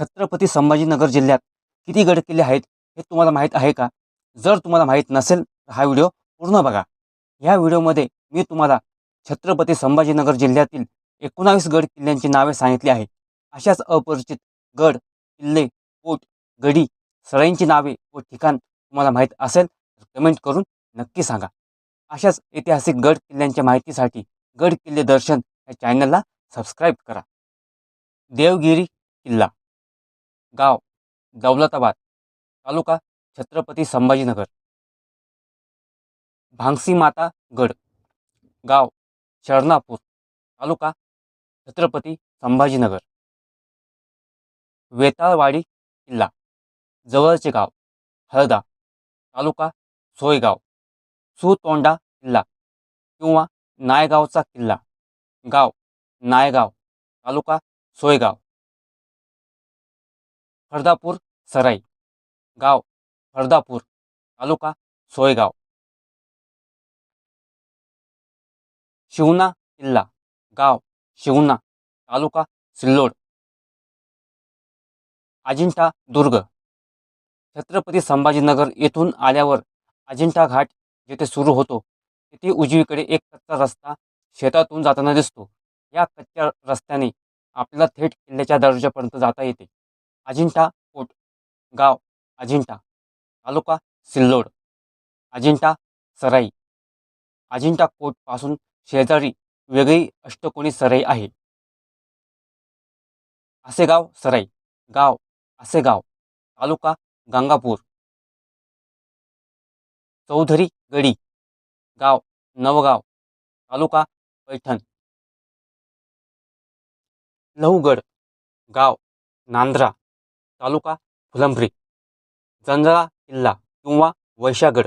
छत्रपती संभाजीनगर जिल्ह्यात किती गड किल्ले आहेत हे तुम्हाला माहीत आहे का? जर तुम्हाला माहीत नसेल तर हा व्हिडिओ पूर्ण बघा. ह्या व्हिडिओमध्ये मी तुम्हाला छत्रपती संभाजीनगर जिल्ह्यातील एकोणावीस गड किल्ल्यांची नावे सांगितली आहे अशाच अपरिचित गड किल्ले कोट गडी सराईंची नावे व ठिकाण तुम्हाला माहीत असेल तर कमेंट करून नक्की सांगा. अशाच ऐतिहासिक गड किल्ल्यांच्या माहितीसाठी गड किल्ले दर्शन या चॅनलला सबस्क्राईब करा. देवगिरी किल्ला. गाव दौलताबाद तालुका छत्रपती संभाजीनगर. भांगसी माता गड गाव शरणापूर तालुका छत्रपती संभाजीनगर. वेताळवाडी किल्ला जवळचे गाव हळदा तालुका सोयगाव सुतोंडा किल्ला किंवा नायगावचा किल्ला गाव नायगाव तालुका सोयगाव. हरदापूर सराई. गाव हरदापूर तालुका सोयगाव. शिवना किल्ला. गाव शिवना. तालुका सिल्लोड. अजिंठा दुर्ग. छत्रपती संभाजीनगर येथून आल्यावर अजिंठा घाट जिथे सुरू होतो तिथे उजवीकडे एक कच्चा रस्ता शेतातून जाताना दिसतो. या कच्च्या रस्त्याने आपल्याला थेट किल्ल्याच्या दर्जापर्यंत जाता येते. अजिंठा कोट गाव अजिंठा तालुका सिल्लोड अजिंठा सराई. अजिंठा फोर्टपासून शेजारी वेगळी अष्टकोनी सराई आहे. आसेगाव सराई गाव आसेगाव तालुका गंगापूर. चौधरी गडी गाव नवगाव तालुका पैठण. लहुगड गाव नांद्रा. तालुका फुलंब्री जंजाळा किल्ला किंवा वैशागड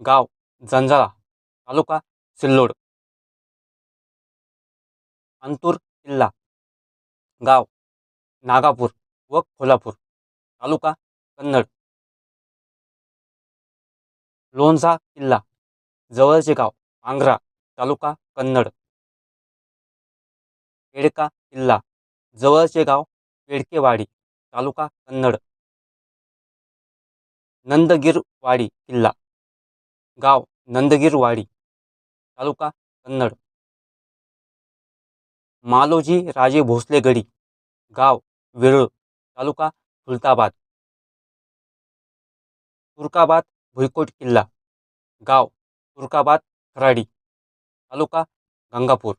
गाव जंजाळा तालुका सिल्लोड. अंतूर किल्ला गाव नागापूर व कोल्हापूर तालुका कन्नड. लोणचा किल्ला जवळचे गाव आंग्रा तालुका कन्नड. पेडका किल्ला जवळचे गाव पेडकेवाडी तालुका कन्नड. नंदगिरवाडी किल्ला. गाव नंदगिरवाडी तालुका कन्नड. मालोजी राजे भोसले गडी गाव वेरूळ तालुका खुलताबाद तुर्काबाद भुईकोट किल्ला गाव तुर्काबाद खराडी तालुका गंगापूर.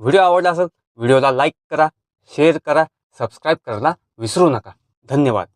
व्हिडिओ आवडला असेल व्हिडिओला लाईक करा शेअर करा सबस्क्राईब करायला विसरू नका. धन्यवाद.